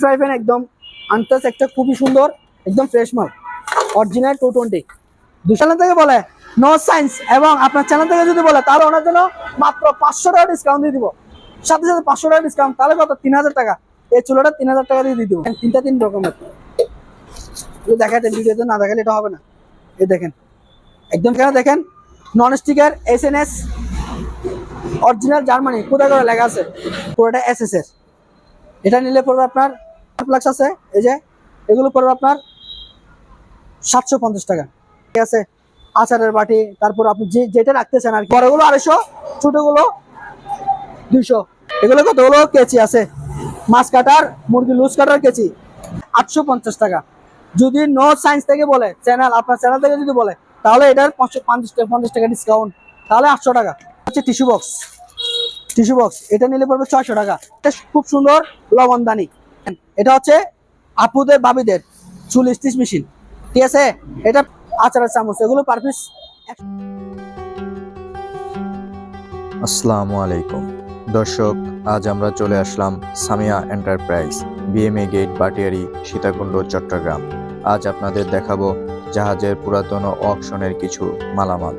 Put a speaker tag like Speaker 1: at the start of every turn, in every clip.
Speaker 1: Fry একদম আনটাস একটা খুবই সুন্দর, একদম ফ্রেশ মাল। অরিজিনাল টু টোয়েন্টি দু চ্যানেল থেকে বলে নো সায়েন্স এবং আপনার চ্যানেল থেকে যদি বলে, তাহলে ওনার জন্য মাত্র পাঁচশো টাকা ডিসকাউন্ট দিয়ে দিব। সাথে সাথে পাঁচশো টাকা ডিসকাউন্ট তাহলে কত? তিন হাজার টাকা। এই চুলোটা তিন হাজার টাকা দিয়ে দিয়ে দিব। তিনটা তিন রকমের। দেখাতে ভিডিওতে না দেখালে এটা হবে না। এই দেখেন। একদম কেন দেখেন? Non sticker S N S original Germany কোথায় করে লেখা আছে? পুরোটা এস এস এর। এটা নিলে পড়বে আপনার প্লাক্স আছে, এই যে, এগুলো পড়বে আপনার সাতশো পঞ্চাশ টাকা। ঠিক আছে, আচারের বাটি, তারপর আপনি যে, যেটা রাখতেছেন আর কি। বড়গুলো আড়াইশো, ছোটগুলো দুইশো। এগুলো কতগুলো? কেচি আছে। মাছ কাটার মুরগি লুজ কাটার কেচি আটশো পঞ্চাশ টাকা। যদি নো সায়েন্স থেকে বলে চ্যানেল আপনার চ্যানেল থেকে যদি বলে, তাহলে এটার পাঁচশো পঞ্চাশ টাকা পঞ্চাশ টাকা ডিসকাউন্ট তাহলে আটশো টাকা। হচ্ছে টিস্যু বক্স টিস্যু বক্স এটা নিলে পড়বে ছয়শো টাকা। এটা খুব সুন্দর, লবণদানি। এটা হচ্ছে আপুদের, বাবিদের চুল স্টিচ মেশিন। ঠিক আছে? এটা আচারের চামচ, এগুলো পার পিস
Speaker 2: আসসালামু আলাইকুম। দর্শক, আজ আমরা চলে আসলাম Samia enterprise BMA gate Bhatiari, Sitakunda, Chattogram. আজ আপনাদের দেখাবো জাহাজের পুরাতন অকশনের কিছু মালামাল।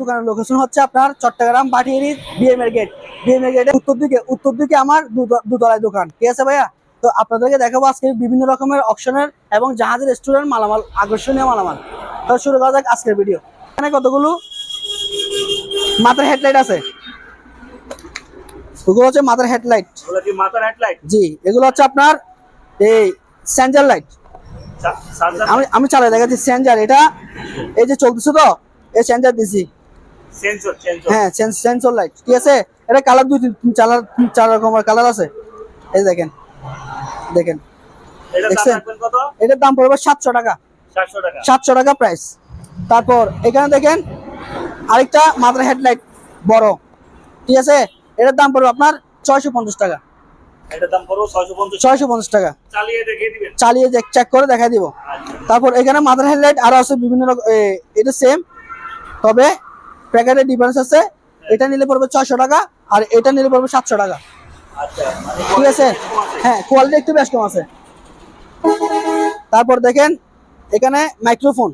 Speaker 1: দোকানের লোকেশন হচ্ছে আপনার চট্টগ্রাম বাটিয়ারি বিএম এর গেট বিএম এর গেটের উত্তর দিকে উত্তর দিকে আমার দুতলায় দোকান। ঠিক আছে ভাইয়া? তো আপনাদেরকে দেখাবো আজকে বিভিন্ন রকমের অপশনের এবং জাহাজের রেস্টুরেন্ট মালামাল আকর্ষণীয় মালামাল। তো শুরু করা যাক আজকের ভিডিও এখানে কতগুলো? মাথার হেডলাইট আছে। ওগুলো হচ্ছে মাথার হেডলাইট
Speaker 3: মাথার হেডলাইট
Speaker 1: জি এগুলো হচ্ছে আপনার এই স্যাঞ্জার লাইট আমি আমি চালাই দেখাচ্ছি স্যাঞ্জার এটা এই যে চলতেছে তো এই স্যাঞ্জার দিছি
Speaker 3: সেন্সর সেন্সর
Speaker 1: হ্যাঁ সেন্সর লাইট ঠিক আছে? এটা কালার দুই তিন তিন- চার রকমের কালার আছে। এই দেখেন। দেখেন। এটার দাম পড়বে সাতশো টাকা। সাতশো টাকা। প্রাইস তারপর এখানে দেখেন আরেকটা মাত্র হেডলাইট বড়। ঠিক আছে? এটার দাম পড়বে আপনার ছয়শো পঞ্চাশ টাকা।
Speaker 3: এটার দাম পড়বে 650
Speaker 1: ছয়শো পঞ্চাশ টাকা।
Speaker 3: চালিয়ে
Speaker 1: চেক করে দেখাই দিব।
Speaker 3: আচ্ছা।
Speaker 1: তারপর এখানে মাদার হেডলাইট আরও আছে বিভিন্ন এটা সেম তবে প্যাকেটের ডিফারেন্স আছে এটা নিলে পড়বে ছয়শো টাকা আর এটা নিলে পড়বে সাতশো টাকা।
Speaker 3: আচ্ছা মানে
Speaker 1: ঠিক আছে? হ্যাঁ কোয়ালিটি একটু বেশ কম আছে। তারপর দেখেন এখানে মাইক্রোফোন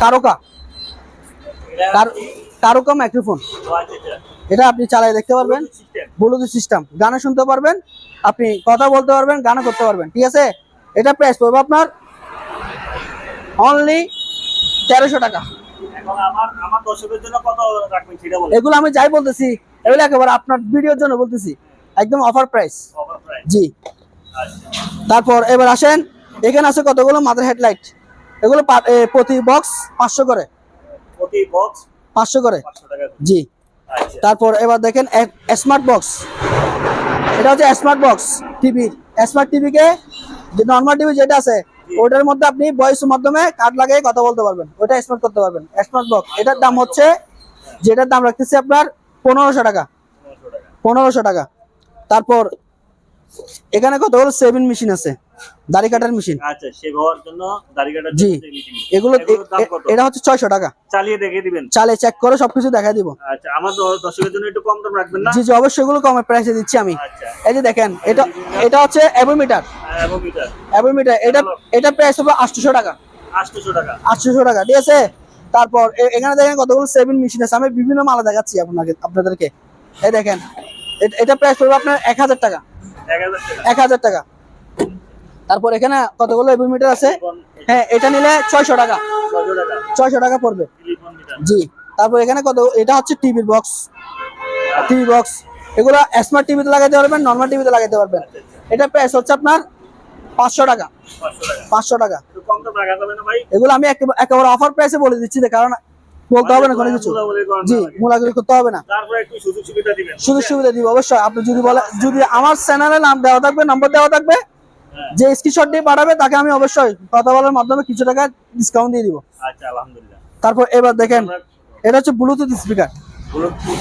Speaker 3: তারকা।
Speaker 1: কার- মাইক্রোফোন এটা আপনি চালিয়ে দেখতে পারবেন। ব্লুটুথ সিস্টেম গানা শুনতে পারবেন আপনি কথা বলতে পারবেন গানা করতে পারবেন। ঠিক আছে? এটা প্রাইস পড়বে আপনার অনলি তেরোশো টাকা। এগুলো আমি যাই বলতেছি এগুলো একেবারে আপনার ভিডিওর জন্য বলতেছি। একদম অফার প্রাইস জি। তারপর এবার আসেন এখানে আছে কতগুলো মাথার হেডলাইট? এগুলো প্রতি বক্স পাঁচশো করে।
Speaker 3: প্রতি বক্স
Speaker 1: পাঁচশো করে।
Speaker 3: 500 টাকা করে।
Speaker 1: জি।
Speaker 3: আচ্ছা।
Speaker 1: তারপর এবার দেখেন স্মার্ট বক্স এটা হচ্ছে স্মার্ট বক্স টিভি স্মার্ট টিভিকে যে নর্মাল টিভি যেটা আছে ওটার মধ্যে আপনি ভয়েস মাধ্যমে কার্ড লাগিয়ে কথা বলতে পারবেন। ওটা স্মার্ট করতে পারবেন। স্মার্ট বক্স এটার দাম হচ্ছে যেটার দাম রাখতেছি আপনার পনেরোশো টাকা।
Speaker 3: 900 টাকা।
Speaker 1: পনেরোশো টাকা। তারপর এখানে কতগুলো সেভিং মেশিন আছে? দাড়ি কাটার মেশিন
Speaker 3: আচ্ছা হওয়ার জন্য দাড়ি কাটার
Speaker 1: জি। এগুলো এটা হচ্ছে ছয়শো টাকা।
Speaker 3: চালিয়ে দেখিয়ে দিবেন।
Speaker 1: চালে চেক করে সবকিছু দিব।
Speaker 3: আচ্ছা আমার দর্শকের জন্য একটু কম দাম রাখবেন না?
Speaker 1: জি জি অবশ্যই এগুলো কমে প্রাইসে দিচ্ছি আমি।
Speaker 3: আচ্ছা।
Speaker 1: এই যে দেখেন এটা এটা হচ্ছে অ্যাবোমিটার অ্যাবোমিটার এটা এটা প্রাইস হবে আটশোশো টাকা।
Speaker 3: 800 টাকা।
Speaker 1: ঠিক আছে? তারপর এখানে দেখেন কতগুলো সেভিং মেশিন আছে। আমি বিভিন্ন মালা দেখাচ্ছি আপনাকে আপনাদেরকে। এই দেখেন এটা প্রাইস পড়বে আপনার এক হাজার
Speaker 3: 1000 টাকা।
Speaker 1: এক হাজার টাকা। তারপর এখানে কতগুলো অ্যাবোমিটার আছে? হ্যাঁ এটা নিলে ছয়শো টাকা।
Speaker 3: 600 টাকা
Speaker 1: ছয়শো টাকা পড়বে। জি তারপর এখানে কত এটা হচ্ছে টিভির বক্স টিভি বক্স এগুলো স্মার্ট টিভিতে লাগাতে পারবেন নর্মাল টিভিতে লাগাতে পারবেন। এটা প্রাইস হচ্ছে আপনার পাঁচশো টাকা।
Speaker 3: 500 টাকা
Speaker 1: পাঁচশো টাকা।
Speaker 3: কম দাম রাখা না ভাই।
Speaker 1: এগুলো আমি একেবারে- অফার প্রাইসে বলে দিচ্ছি কারণ বলতে হবে না কোনো কিছু? জি মোলাগুলি করতে হবে না।
Speaker 3: সুযোগ সুবিধা
Speaker 1: দিব অবশ্যই। আপনি যদি বলে যদি আমার চ্যানেলে নাম দেওয়া থাকবে নম্বর দেওয়া থাকবে
Speaker 3: হ্যাঁ।
Speaker 1: যে স্ক্রিনশট দিয়ে পাঠাবে তাকে আমি অবশ্যই কথা বলার মাধ্যমে কিছু টাকা ডিসকাউন্ট দিয়ে দিব।
Speaker 3: আচ্ছা আলহামদুলিল্লাহ।
Speaker 1: তারপর এবার দেখেন এটা হচ্ছে Bluetooth speaker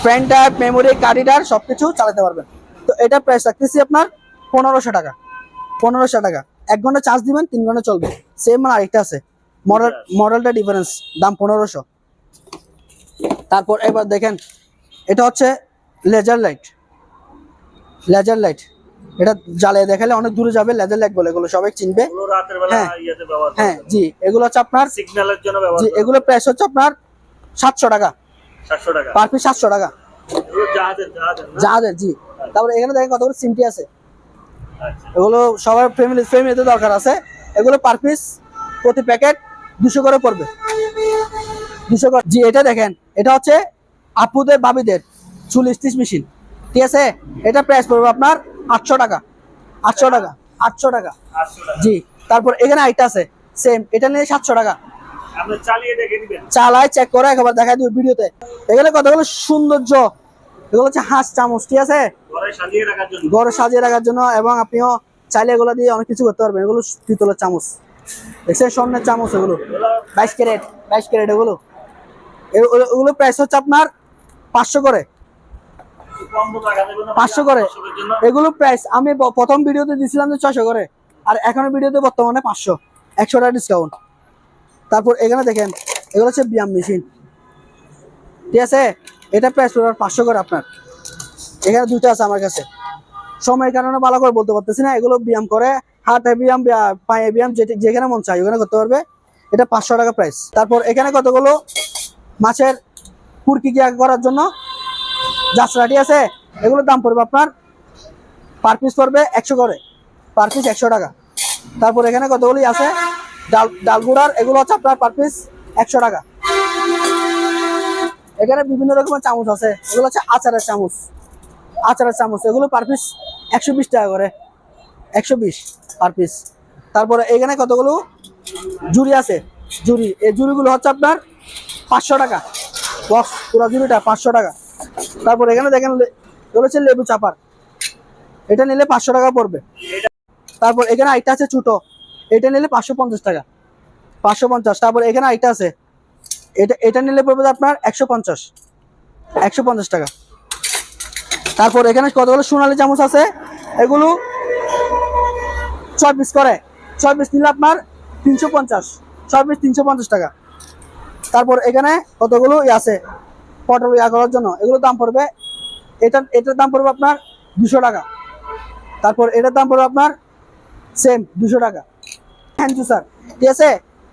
Speaker 1: pen drive memory card reader সবকিছু চালাতে পারবেন। তো এটা প্রাইস রাখতেছি আপনার পনেরোশো টাকা। পনেরোশো টাকা। এক ঘণ্টা চার্জ দিবেন তিন ঘণ্টা চলবে। সেম মানে আরেকটা আছে। মডেল মডেলটা ডিফারেন্স দাম পনেরোশো। তারপর এবার দেখেন এটা হচ্ছে লেজার লাইট লেজার লাইট এটা জ্বালিয়ে দেখালে অনেক দূরে যাবে লেজার লাইট বলে এগুলো সবাই চিনবে। হ্যাঁ। হ্যাঁ জি এগুলো হচ্ছে আপনার
Speaker 3: সিগন্যালের জন্য ব্যবহার
Speaker 1: জি এগুলো প্রাইস হচ্ছে আপনার সাতশো টাকা।
Speaker 3: সাতশো টাকা।
Speaker 1: পার পিস সাতশো টাকা।
Speaker 3: জাহাজের
Speaker 1: জি। তারপরে এখানে দেখেন কতগুলো সিমটি আছে।
Speaker 3: আচ্ছা।
Speaker 1: এগুলো সবার ফ্যামিলি ফ্যামিলিতে দরকার আছে। এগুলো পার পিস প্রতি প্যাকেট দুশো করে পড়বে। দুশো জি এটা দেখেন এটা হচ্ছে আপুদের বাবিদের চুল স্টিচ মেশিন ঠিক আছে? এটা প্রাইস পড়বে আপনার আটশো টাকা। আটশো টাকা আটশো টাকা। জি তারপর এখানে আইটা আছে সেম এটা নিয়ে সাতশো টাকা।
Speaker 3: চালিয়ে
Speaker 1: চেক করে একবার দেখাই দিব ভিডিওতে। এখানে কতগুলো সৌন্দর্য। এগুলো হচ্ছে হাঁস চামচ ঠিক আছে?
Speaker 3: ঘরে সাজিয়ে রাখার জন্য।
Speaker 1: এবং আপনিও চাইলে এগুলো দিয়ে অনেক কিছু করতে পারবেন। এগুলো পিতলের চামচ। দেখছেন? স্বর্ণের চামচ এগুলো। বাইশ ক্যারেট বাইশ ক্যারেট এগুলো। ওগুলো- প্রাইস হচ্ছে আপনার পাঁচশো করে? পাঁচশো করে। এগুলো প্রাইস আমি প্রথম ভিডিওতে দিছিলাম যে ছশো করে, আর এখনের ভিডিওতে বর্তমানে পাঁচশো, একশো টাকা ডিসকাউন্ট তারপর এখানে দেখেন, এগুলো হচ্ছে ব্যায়াম মেশিন ঠিক আছে? এটা প্রাইস পাঁচশো করে আপনার। এখানে দুটো আছে আমার কাছে। সময়ের কারণে ভালো করে বলতে পারতেছি না, এগুলো ব্যায়াম করে, হাতে ব্যায়াম পায়ে ব্যায়াম যেখানে মন চাই ওখানে করতে পারবে। এটা পাঁচশো টাকা প্রাইস তারপর এখানে কতগুলো? মাছের কুরকি কিয়া করার জন্য? যাত্রাটি আছে। এগুলোর দাম পড়বে আপনার পার পিস পড়বে একশো করে। পার পিস একশো টাকা। তারপর এখানে কতগুলি আছে? ডাল ডালগুড়ার এগুলো হচ্ছে আপনার পার পিস একশো টাকা। এখানে বিভিন্ন রকমের চামচ আছে। এগুলো হচ্ছে আচারের চামচ। আচারের চামচ, এগুলো পার পিস একশো বিশ টাকা করে। একশো বিশ পার পিস তারপরে এখানে কতগুলো? জুড়ি আছে। জুড়ি এই জুড়িগুলো হচ্ছে আপনার পাঁচশো টাকা। বক্স, পুরো জুড়িটা পাঁচশো টাকা। তারপর এখানে দেখেন হচ্ছে লেবু চাপার। এটা নিলে পাঁচশো টাকা পড়বে। তারপর এখানে আইটা আছে ছোটো। এটা নিলে পাঁচশো পঞ্চাশ টাকা। পাঁচশো পঞ্চাশ। তারপর এখানে আইটা আছে। এটা এটা নিলে পড়বে আপনার একশো পঞ্চাশ। একশো পঞ্চাশ টাকা। তারপর এখানে কতগুলো সোনালি চামচ আছে? এগুলো ছয় পিস করে। ছয় পিস নিলে আপনার তিনশো পঞ্চাশ। ছয় পিস তিনশো পঞ্চাশ টাকা। তারপর এখানে কতগুলো আছে? পটল ইয়া করার জন্য। এগুলোর দাম পড়বে, এটা, এটার দাম পড়বে আপনার দুশো টাকা। তারপর এটার দাম পড়বে আপনার সেম দুশো টাকা। হ্যান্ড জুসার ঠিক আছে?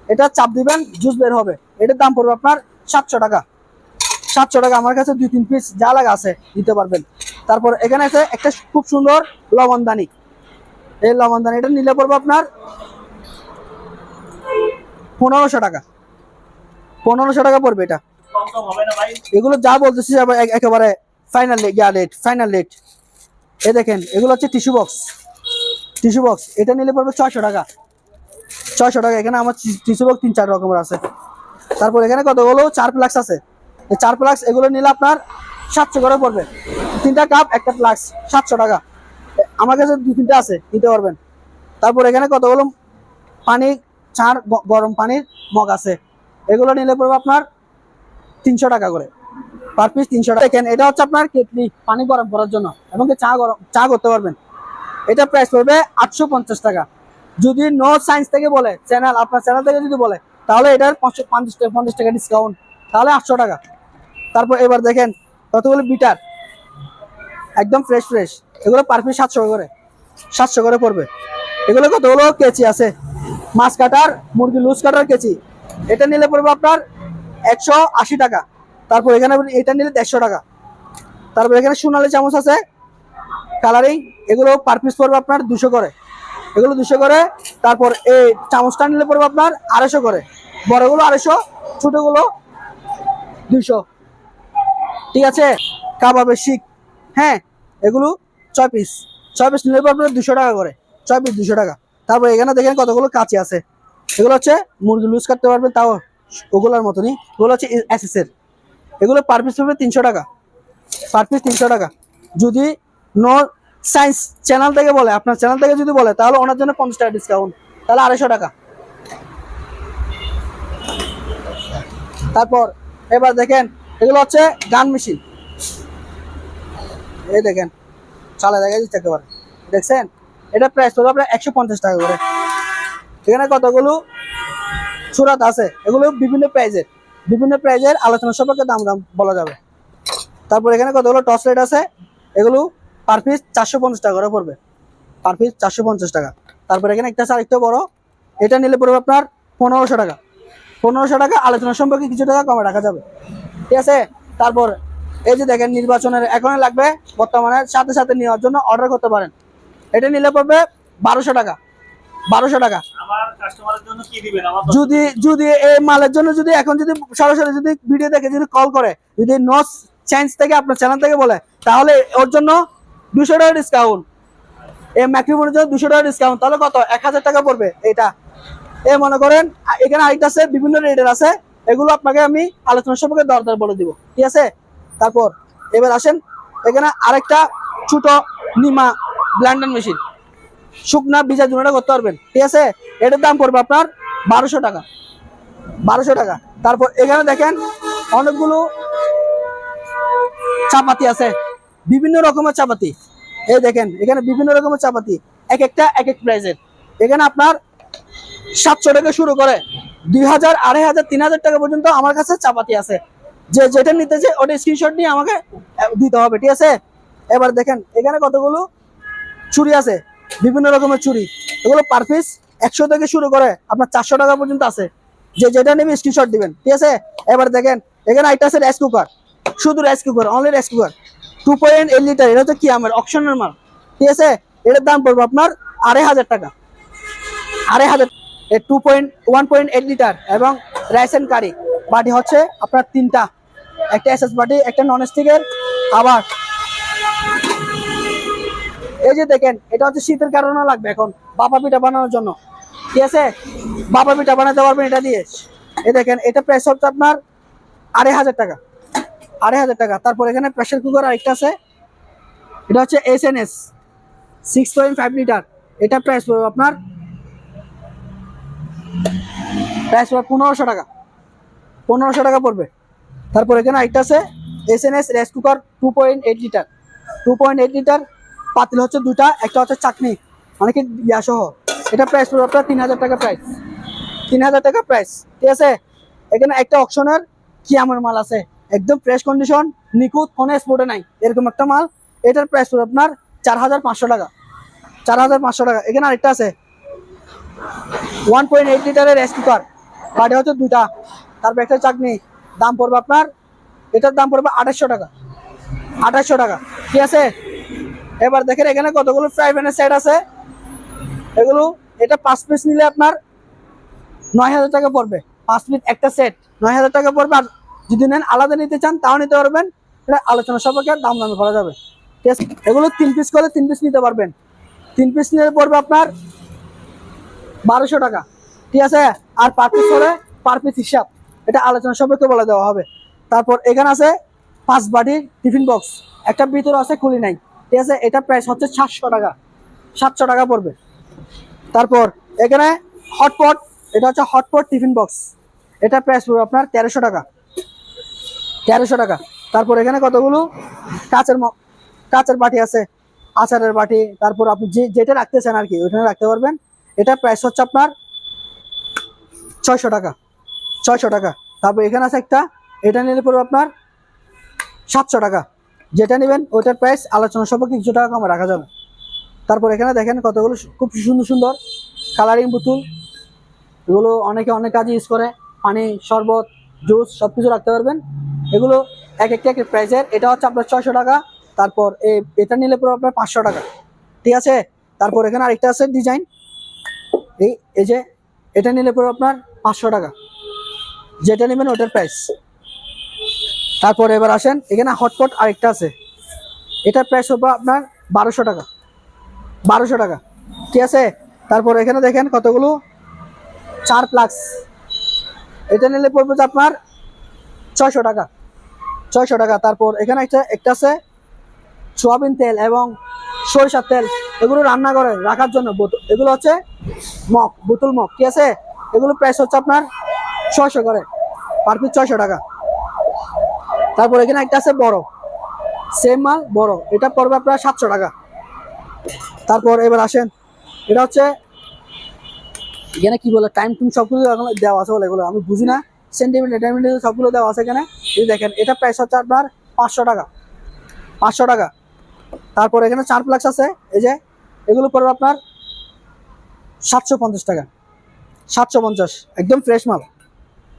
Speaker 1: এটা চাপ দিবেন জুস বের হবে। এটার দাম পড়বে আপনার সাতশো টাকা। সাতশো টাকা আমার কাছে দুই, তিন পিস যা লাগা আছে, দিতে পারবেন। তারপর এখানে আছে একটা খুব সুন্দর লবণদানি এই লবণদানি এটা নিলে পড়বে আপনার পনেরোশো টাকা। পনেরোশো টাকা পড়বে এটা। এগুলো যা বলতেছি একেবারে ফাইনাল রেট ফাইনাল রেট এ দেখেন, এগুলো হচ্ছে টিস্যু বক্স টিস্যু বক্স এটা নিলে পড়বে ছয়শো টাকা। ছয়শো টাকা, এখানে আমার টিস্যু বক্স তিন, চার রকমের আছে। তারপর এখানে কতগুলো? চার প্লাক্স আছে। চার প্লাক্স এগুলো নিলে আপনার সাতশো করে পড়বে। তিনটা কাপ একটা প্লাক্স সাতশো টাকা। আমার কাছে দু, তিনটা আছে, নিতে পারবেন। তারপর এখানে কতগুলো? পানি চার গরম পানির মগ আছে। এগুলো নিলে পড়বে আপনার তিনশো টাকা করে। পার পিস তিনশো টাকা। দেখেন, এটা হচ্ছে আপনার কেটলি, পানি গরম করার জন্য এবং চা গরম, চা করতে পারবেন। এটা প্রাইস পড়বে আটশো পঞ্চাশ টাকা। যদি নো সায়েন্স থেকে বলে চ্যানেল আপনার চ্যানেল থেকে যদি বলে, তাহলে এটার পাঁচশো পঞ্চাশ টাকা পঞ্চাশ টাকা ডিসকাউন্ট তাহলে আটশো টাকা। তারপর এবার দেখেন, কতগুলো বিটার একদম ফ্রেশ ফ্রেশ এগুলো পার পিস সাতশো করে। সাতশো করে পড়বে। এগুলো কতগুলো কেচি আছে? মাছ কাটার মুরগি লুজ কাটার কেচি এটা নিলে পড়বে আপনার একশো আশি টাকা। তারপর এখানে এটা নিলে দেড়শো টাকা। তারপর এখানে সোনালি চামচ আছে কালারিং এগুলো পার পিস পড়বে আপনার দুশো করে। এগুলো দুশো করে, তারপর এই চামচটা নিলে পড়বে আপনার আড়াইশো করে। বড়গুলো আড়াইশো, ছোটোগুলো দুইশো। ঠিক আছে? কাবাবের শিক হ্যাঁ এগুলো ছয় পিস ছয় পিস নিলে পড়বে আপনার দুশো টাকা করে। ছয় পিস দুশো টাকা। তারপর এখানে দেখেন কতগুলো কাঁচি আছে। এগুলো হচ্ছে মুরগি লুজ কাটতে পারবেন, তাও ওগুলোর মতনই। ওগুলো হচ্ছে এসএসের এগুলো পার পিস পড়বে তিনশো টাকা। পার পিস তিনশো টাকা। যদি নো সায়েন্স চ্যানেল থেকে বলে, আপনার চ্যানেল থেকে যদি বলে, তাহলে ওনার জন্য পঞ্চাশ টাকা ডিসকাউন্ট তাহলে আড়াইশো টাকা। তারপর, এবার দেখেন, এগুলো হচ্ছে গান মেশিন এই দেখেন চালা দেখা দিচ্ছে একেবারে। দেখছেন? এটা প্রাইস পড়বে আপনার একশো পঞ্চাশ টাকা করে। এখানে কতগুলো সুরাত আছে? এগুলো বিভিন্ন প্রাইজের বিভিন্ন প্রাইজের আলোচনা সম্পর্কে দাম দাম বলা যাবে। তারপর এখানে কতগুলো টর্চ লাইট আছে? এগুলো পার পিস চারশো পঞ্চাশ টাকা করে পড়বে। পার পিস চারশো পঞ্চাশ টাকা। তারপর এখানে একটা আছে আরেকটা বড়। এটা নিলে পড়বে আপনার পনেরোশো টাকা। পনেরোশো টাকা আলোচনা সম্পর্কে কিছু টাকা কমে রাখা যাবে। ঠিক আছে? তারপর এই যে দেখেন নির্বাচনের এখন লাগবে বর্তমানে সাথে সাথে নেওয়ার জন্য অর্ডার করতে পারেন। এটা নিলে পড়বে বারোশো টাকা। বারোশো টাকা। যদি যদি এই মালের জন্য যদি এখন যদি সরাসরি যদি ভিডিও দেখে যদি কল করে যদি নো চেঞ্জ থেকে আপনার চ্যানেল থেকে বলে তাহলে ওর জন্য দুশো টাকা ডিসকাউন্ট এই ম্যাক্সিমামের জন্য দুশো টাকা ডিসকাউন্ট তাহলে কত? এক হাজার টাকা পড়বে এটা। এ মনে করেন এখানে আরেকটা আছে বিভিন্ন রেটের আছে। এগুলো আপনাকে আমি আলোচনা সম্পর্কে দর দর বলে দিব। ঠিক আছে? তারপর এবার আসেন এখানে আরেকটা ছোট নিমা ব্ল্যান্ডার মেশিন। শুকনা ভিজা দুটা করতে পারবেন। ঠিক আছে? এটার দাম পড়বে আপনার বারোশো টাকা। বারোশো টাকা। তারপর এখানে দেখেন অনেকগুলো চাপাতি আছে। বিভিন্ন রকমের চাপাতি। এই দেখেন, এখানে বিভিন্ন রকমের চাপাতি। এক একটা, এক এক প্রাইজের এখানে আপনার সাতশো টাকা শুরু করে দুই হাজার, আড়াই হাজার, তিন হাজার টাকা পর্যন্ত আমার কাছে চাপাতি আছে। যে যেটা নিতে চাই, ওটা স্ক্রিনশট নিয়ে আমাকে দিতে হবে। ঠিক আছে? এবার দেখেন, এখানে কতগুলো চুড়ি আছে? বিভিন্ন রকমের চুরি এগুলো পার পিস একশো থেকে শুরু করে আপনার চারশো টাকা পর্যন্ত আছে। যে যেটা নেবে স্ক্রিনশট দিবেন। ঠিক আছে? এবার দেখেন, এখানে একটা আছে রাইস কুকার শুধু rice cooker only rice cooker two point eight litre এটা হচ্ছে কি আমার? অপশনের মাল। ঠিক আছে? এটার দাম পড়বে আপনার আড়াই হাজার টাকা। আড়াই হাজার two point one point eight litre এবং রাইস অ্যান্ড কারি বাটি হচ্ছে আপনার তিনটা। একটা এসএস বাটি, একটা নন স্টিকের আবার এই যে দেখেন, এটা হচ্ছে শীতের কারণে লাগবে এখন বাপা পিঠা বানানোর জন্য। ঠিক আছে? বাপা পিঠা বানাতে পারবেন এটা দিয়ে। এই দেখেন, এটা প্রাইস হচ্ছে আপনার আড়াই হাজার টাকা। আড়াই হাজার টাকা। তারপর এখানে প্রেসার কুকার আরেকটা আছে। এটা হচ্ছে S N S six point five litre এটা প্রাইস পড়বে আপনার প্রাইস পড়বে পনেরোশো টাকা। পনেরোশো টাকা পড়বে। তারপর এখানে আরেকটা আছে S N S rice cooker two point eight litre two point eight litre পাতিল হচ্ছে দুটা একটা হচ্ছে চাটনি মানে কি ইয়া সহ। এটা প্রাইস পড়বে আপনার তিন হাজার টাকা প্রাইস তিন হাজার টাকা প্রাইস ঠিক আছে? এখানে একটা অপশনের কি আমার মাল আছে? একদম ফ্রেশ কন্ডিশন নিখুঁত, কোনো স্পোর্টে নাই, এরকম একটা মাল। এটার প্রাইস পড়বে আপনার চার হাজার পাঁচশো টাকা। চার হাজার পাঁচশো টাকা। এখানে আরেকটা আছে। ওয়ান পয়েন্ট এইট লিটারের রাইস কুকার বাড়ি হচ্ছে দুটা তারপর একটা চাটনি দাম পড়বে আপনার, এটার দাম পড়বে আঠাশশো টাকা। আঠাশশো টাকা। ঠিক আছে? এবার দেখেন এখানে কতগুলো ফ্রাই প্যানের সেট আছে। এগুলো, এটা পাঁচ পিস নিলে আপনার নয় হাজার টাকা পড়বে। পাঁচ পিস একটা সেট নয় হাজার টাকা পড়বে। আর যদি নেন আলাদা নিতে চান, তাও নিতে পারবেন। এটা আলোচনা সম্পর্কে দাম দামে করা যাবে। ঠিক আছে এগুলো তিন পিস করে তিন পিস নিতে পারবেন। তিন পিস নিলে পড়বে আপনার বারোশো টাকা। ঠিক আছে? আর পার পিস করে পার পিস হিসাব। এটা আলোচনা সম্পর্কে বলে দেওয়া হবে। তারপর এখানে আছে পাঁচ বাটির টিফিন বক্স একটা ভিতরে আছে খুলি নাই। ঠিক আছে? এটা প্রাইস হচ্ছে সাতশো টাকা। সাতশো টাকা পড়বে। তারপর এখানে হটপট এটা হচ্ছে হটপট টিফিন বক্স এটা প্রাইস পড়বে আপনার তেরোশো টাকা। তেরোশো টাকা। তারপর এখানে কতগুলো? কাঁচের কাঁচের বাটি আছে। আচারের বাটি। তারপর আপনি যে, যেটা রাখতে চান আর কি, ওইখানে রাখতে পারবেন। এটা প্রাইস হচ্ছে আপনার ছয়শো টাকা। ছয়শো টাকা। তারপর এখানে আছে একটা, এটা নিলে পড়বে আপনার সাতশো টাকা। যেটা নেবেন, ওইটার প্রাইস আলোচনা সম্পর্কে কিছু টাকা কমে রাখা যাবে। তারপর এখানে দেখেন কতগুলো খুব সুন্দর সুন্দর কালারিং বোতল এগুলো অনেকে অনেক কাজে ইউজ করে। পানি, শরবত জুস সব কিছু রাখতে পারবেন। এগুলো এক একটা এক এক প্রাইসের এটা হচ্ছে আপনার ছয়শো টাকা। তারপর এ এটা নিলে পুরো আপনার পাঁচশো টাকা। ঠিক আছে? তারপর এখানে আরেকটা আছে ডিজাইন এই এই যে, এটা নিলে পুরো আপনার পাঁচশো টাকা। যেটা নেবেন ওটার প্রাইস তারপর এবার আসেন, এখানে হটপট আরেকটা আছে। এটার প্রাইস হবে আপনার বারোশো টাকা। বারোশো টাকা। ঠিক আছে? তারপর এখানে দেখেন কতগুলো চার প্লাক্স এটা নিলে পড়বে যে আপনার ছয়শো টাকা। ছয়শো টাকা। তারপর এখানে একটা একটা আছে সোয়াবিন তেল এবং সরিষার তেল। এগুলো রান্না করে রাখার জন্য। বোতল এগুলো হচ্ছে মগ, বোতল মগ। ঠিক আছে? এগুলো প্রাইস হচ্ছে আপনার ছয়শো করে। পার পিস ছয়শো টাকা। তারপর এখানে একটা আছে বড়। সেম মাল, বড়। এটা পড়বে আপনার সাতশো টাকা। তারপর এবার আসেন। এটা হচ্ছে, এখানে কি বলে টাইম টুম সব কিছু এখন দেওয়া আছে বলে এগুলো। আমি বুঝি না। সেন্টিমিটার সেন্টিমিটার সবগুলো দেওয়া আছে এখানে। এই দেখেন, এটা প্রাইস হচ্ছে আপনার পাঁচশো টাকা। পাঁচশো টাকা। তারপর এখানে চার প্লাক্স আছে। এই যে, এগুলো পড়বে আপনার সাতশো পঞ্চাশ টাকা। সাতশো পঞ্চাশ। একদম ফ্রেশ মাল।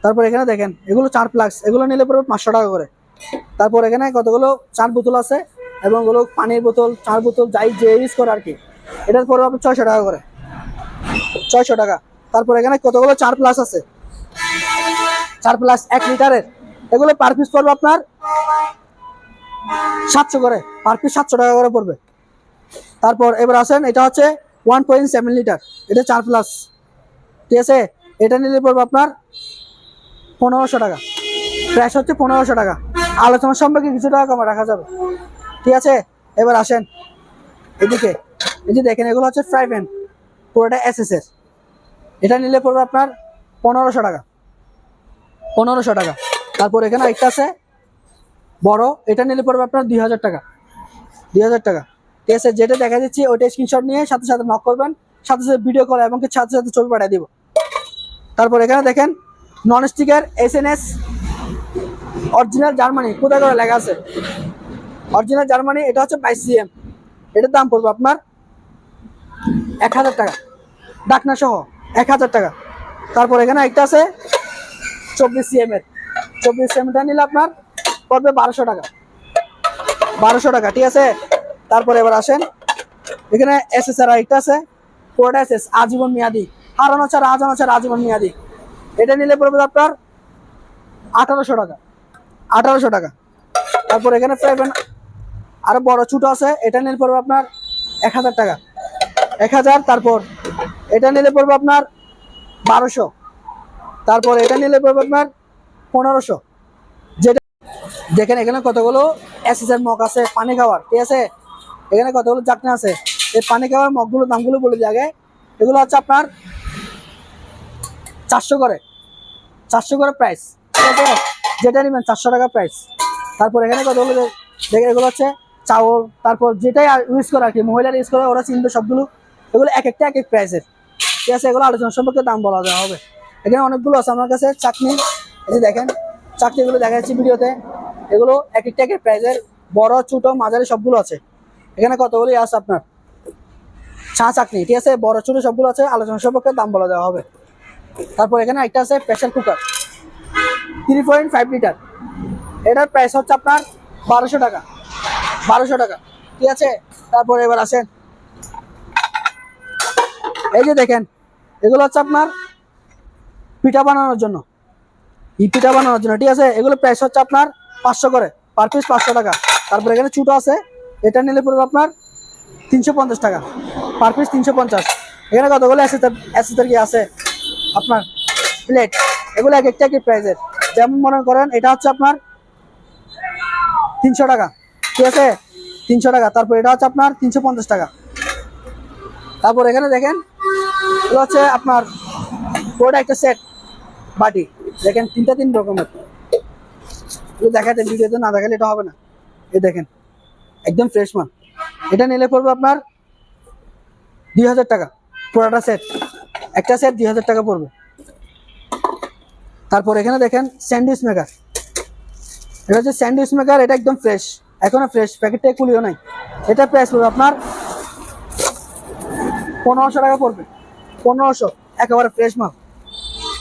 Speaker 1: তারপর এখানে দেখেন, এগুলো চার প্লাক্স এগুলো নিলে পড়বে পাঁচশো টাকা করে। তারপর এখানে কতগুলো চার বোতল আছে এবং ওগুলো পানির বোতল, চার বোতল যাই যে ইউজ করে আর কি এটার পড়বে আপনার ছয়শো টাকা করে। ছয়শো টাকা। তারপর এখানে কতগুলো চার প্লাস আছে? চার প্লাস এক লিটারের। এগুলো পার পিস পড়বে আপনার সাতশো করে। পার পিস সাতশো টাকা করে পড়বে। তারপর এবার আসেন, এটা হচ্ছে ওয়ান পয়েন্ট সেভেন লিটার এটা চার প্লাস ঠিক আছে? এটা নিলে পড়বে আপনার পনেরোশো টাকা। প্রাইস হচ্ছে পনেরোশো টাকা। আলোচনা সম্পর্কে কিছু টাকা কমে রাখা যাবে। ঠিক আছে? এবার আসেন। এদিকে, এই যে দেখেন, এগুলো হচ্ছে ফ্রাই প্যান পুরোটা এস এর। এটা নিলে পড়বে আপনার পনেরোশো টাকা। পনেরোশো টাকা। তারপর এখানে একটা আছে, বড়। এটা নিলে পড়বে আপনার দুই হাজার টাকা। দুই হাজার টাকা। ঠিক আছে? যেটা দেখা দিচ্ছি, ওইটা স্ক্রিনশট নিয়ে সাথে সাথে নক করবেন। সাথে সাথে ভিডিও কল এবং সাথে সাথে ছবি পাঠিয়ে দিব। তারপর এখানে দেখেন non sticker S N S original Germany কোথায় করে লেখা আছে? অরিজিনাল জার্মানি এটা হচ্ছে বাইশ সিএম এটার দাম পড়বে আপনার এক হাজার টাকা। ডাকনা সহ এক হাজার টাকা। তারপর এখানে একটা আছে চব্বিশ সিএম এর। চব্বিশ সিএমটা নিলে আপনার পড়বে বারোশো টাকা। বারোশো টাকা, ঠিক আছে? তারপরে এবার আসেন। এখানে এস এস আর একটা আছে। পুরোটা এস এস আজীবন মেয়াদি। হারানো ছাড়া, হাজানো ছাড়া, আজীবন মেয়াদি। এটা নিলে পড়বে আপনার আঠারোশো টাকা। আঠারোশো টাকা। তারপর এখানে ফ্রাইভেন আরও বড়, ছোট আছে, এটা নিলে পড়বে আপনার এক হাজার টাকা। এক হাজার, তারপর এটা নিলে পড়বে আপনার বারোশো। তারপর এটা নিলে পড়বে আপনার পনেরোশো। যেটা দেখেন, এখানে কতগুলো অ্যাসিসের মগ আছে, পানি খাওয়ার, ঠিক আছে? এখানে কতগুলো চাকনা আছে, এই পানি খাওয়ার মগগুলো দামগুলো বলে দিই এগুলো হচ্ছে আপনার চারশো করে চারশো করে প্রাইস ঠিক আছে যেটা নেবেন চারশো টাকা প্রাইস তারপর এখানে কতগুলো দে- দেখেন এগুলো হচ্ছে চাউল, তারপর যেটাই ইউজ করে আর কি, মহিলারা ইউজ করে ওরা চিনবে সবগুলো। এগুলো এক একটা এক এক প্রাইসের ঠিক আছে, এগুলো আলোচনা সম্পর্কে দাম বলা দেওয়া হবে। এখানে অনেকগুলো আছে আমার কাছে, চাটনি। এই যে দেখেন, চাটনিগুলো দেখা যাচ্ছে ভিডিওতে। এগুলো এক একটা এক এক প্রাইসের বড়, ছোট, মাঝারি সবগুলো আছে। এখানে কতগুলি আছে আপনার? চা চাটনি, ঠিক আছে, বড়, ছোট সবগুলো আছে, আলোচনা সম্পর্কে দাম বলা দেওয়া হবে। তারপর এখানে একটা আছে pressure cooker three point five litre এটার প্রাইস হচ্ছে আপনার বারোশো টাকা। বারোশো টাকা। ঠিক আছে? তারপর এবার আসেন। এই যে দেখেন, এগুলো হচ্ছে আপনার পিঠা বানানোর জন্য। পিঠা বানানোর জন্য, ঠিক আছে? এগুলো প্রাইস হচ্ছে আপনার পাঁচশো করে। পার পিস পাঁচশো টাকা। তারপরে এখানে ছোটো আছে। এটা নিলে পড়বে আপনার তিনশো পঞ্চাশ টাকা। পার পিস তিনশো পঞ্চাশ। এখানে কতগুলো অ্যাসেসের কি আছে? আপনার প্লেট এগুলো এক একটা এক প্রাইসের যেমন মনে করেন, এটা হচ্ছে আপনার তিনশো টাকা। ঠিক আছে? তিনশো টাকা। তারপর এটা হচ্ছে আপনার তিনশো পঞ্চাশ টাকা। তারপর এখানে দেখেন এটা হচ্ছে আপনার পুরোটা একটা সেট বাটি। দেখেন, তিনটা তিন রকমের। এগুলো দেখাতে ভিডিওতে, না দেখালে এটা হবে না। এই দেখেন, একদম ফ্রেশ মাল। এটা নিলে পড়বে আপনার দুই হাজার টাকা। পুরোটা সেট একটা সেট দুই হাজার টাকা পড়বে। তারপর এখানে দেখেন স্যান্ডউইচ মেকার। এটা হচ্ছে স্যান্ডউইচ মেকার এটা একদম ফ্রেশ এখনও ফ্রেশ প্যাকেটটা কুলিও নাই। এটা প্রাইস পড়বে আপনার পনেরোশো টাকা পড়বে। পনেরোশো একেবারে ফ্রেশ মাল।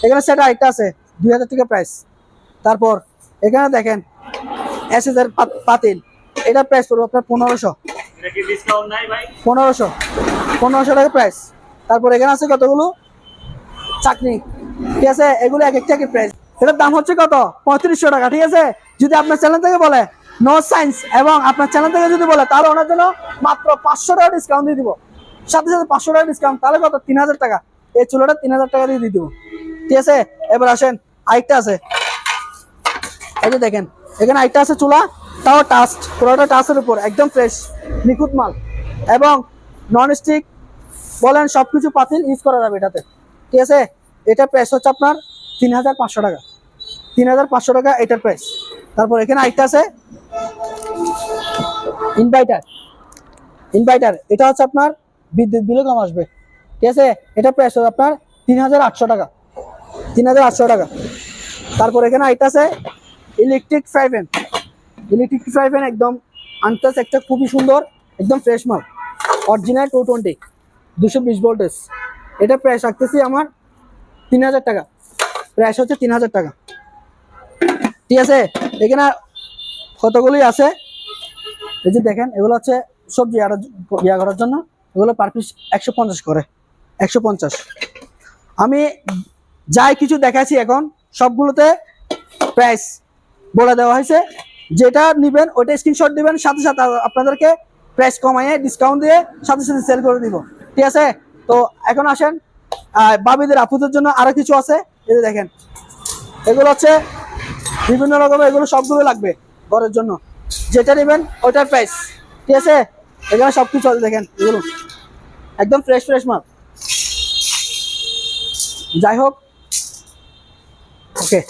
Speaker 1: এখানে সেটা আরেকটা আছে দুই হাজার টাকা প্রাইস তারপর এখানে দেখেন এসএসের পাতিল। এটা প্রাইস পড়বে আপনার পনেরোশো।
Speaker 3: ডিসকাউন্ট
Speaker 1: পনেরোশো। পনেরোশো টাকা প্রাইস তারপর এখানে আছে কতগুলো? চাকনি। ঠিক আছে? এগুলো এক একটা প্রাইস এটার দাম হচ্ছে কত? পঁয়ত্রিশশো টাকা, ঠিক আছে? যদি আপনার চ্যানেল থেকে বলে নো সায়েন্স এবং আপনার চ্যানেল থেকে যদি বলে, তাহলে ওনার জন্য মাত্র পাঁচশো টাকা ডিসকাউন্ট দিয়ে দিব। সাথে সাথে পাঁচশো টাকা ডিসকাউন্ট তাহলে কত? তিন হাজার টাকা। এই চুলোটা তিন হাজার টাকা দিয়ে দিয়ে দিব। ঠিক আছে? এবার আসেন, আরেকটা আছে। এই যে দেখেন, এখানে আরেকটা আছে চুলা। তাও টাস্ট পুরোটা টাস্টের উপর, একদম ফ্রেশ নিখুঁত মাল। এবং নন স্টিক বলেন সব কিছু পাতিল ইউজ করা যাবে এটাতে। ঠিক আছে? এটার প্রাইস হচ্ছে আপনার তিন হাজার পাঁচশো টাকা। তিন হাজার পাঁচশো টাকা এটার প্রাইস তারপর এখানে আরেকটা আছে ইনভাইটার ইনভাইটার এটা হচ্ছে আপনার বিদ্যুৎ বিলও কম আসবে। ঠিক আছে? এটা প্রাইস হচ্ছে আপনার তিন হাজার আটশো টাকা। তিন হাজার আটশো টাকা। তারপর এখানে আইটা আছে electric fry pan electric fry pan একদম আনটাচ একটা খুবই সুন্দর, একদম ফ্রেশ মাল। অরিজিনাল টু টোয়েন্টি দুশো বিশ ভোল্টেজ এটা প্রাইস রাখতেছি আমার তিন হাজার টাকা। প্রাইস হচ্ছে তিন হাজার টাকা। ঠিক আছে? এখানে কতগুলি আছে? এই যে দেখেন, এগুলো হচ্ছে সবজি আর ইয়া করার জন্য। এগুলো পার পিস একশো পঞ্চাশ করে। একশো পঞ্চাশ। আমি যাই কিছু দেখাচ্ছি এখন, সবগুলোতে প্রাইস বলে দেওয়া হয়েছে। যেটা নেবেন, ওইটা স্ক্রিনশট দিবেন, সাথে সাথে আপনাদেরকে প্রাইস কমাইয়ে ডিসকাউন্ট দিয়ে সাথে সাথে সেল করে দিব। ঠিক আছে? তো এখন আসেন বাবিদের আপুদের জন্য আরও কিছু আছে। দেখেন, এগুলো হচ্ছে বিভিন্ন রকমের, এগুলো সবগুলো লাগবে ঘরের জন্য। যেটা নেবেন ওইটার প্রাইস ঠিক আছে? এখানে সব কিছু আছে, দেখেন, এগুলো। একদম ফ্রেশ ফ্রেশ মাল। যাই হোক। ওকে